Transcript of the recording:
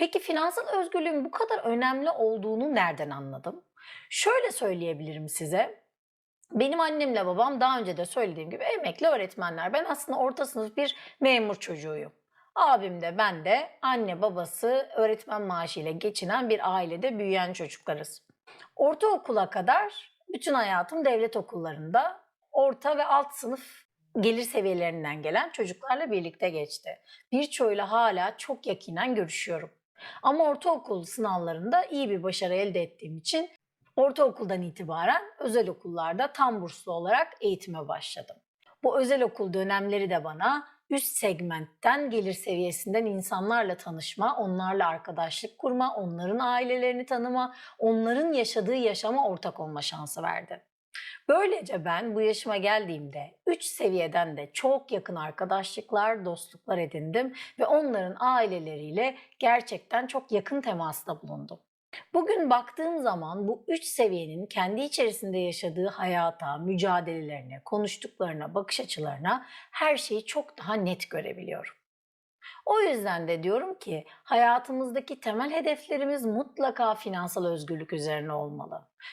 Peki finansal özgürlüğün bu kadar önemli olduğunu nereden anladım? Şöyle söyleyebilirim size. Benim annemle babam daha önce de söylediğim gibi emekli öğretmenler. Ben aslında orta sınıf bir memur çocuğuyum. Abim de ben de anne babası öğretmen maaşıyla geçinen bir ailede büyüyen çocuklarız. Ortaokula kadar bütün hayatım devlet okullarında orta ve alt sınıf gelir seviyelerinden gelen çocuklarla birlikte geçti. Birçoğuyla hala çok yakinen görüşüyorum. Ama ortaokul sınavlarında iyi bir başarı elde ettiğim için ortaokuldan itibaren özel okullarda tam burslu olarak eğitime başladım. Bu özel okul dönemleri de bana üst segmentten gelir seviyesinden insanlarla tanışma, onlarla arkadaşlık kurma, onların ailelerini tanıma, onların yaşadığı yaşama ortak olma şansı verdi. Böylece ben bu yaşıma geldiğimde 3 seviyeden de çok yakın arkadaşlıklar, dostluklar edindim ve onların aileleriyle gerçekten çok yakın temasta bulundum. Bugün baktığım zaman bu üç seviyenin kendi içerisinde yaşadığı hayata, mücadelelerine, konuştuklarına, bakış açılarına her şeyi çok daha net görebiliyorum. O yüzden de diyorum ki hayatımızdaki temel hedeflerimiz mutlaka finansal özgürlük üzerine olmalı.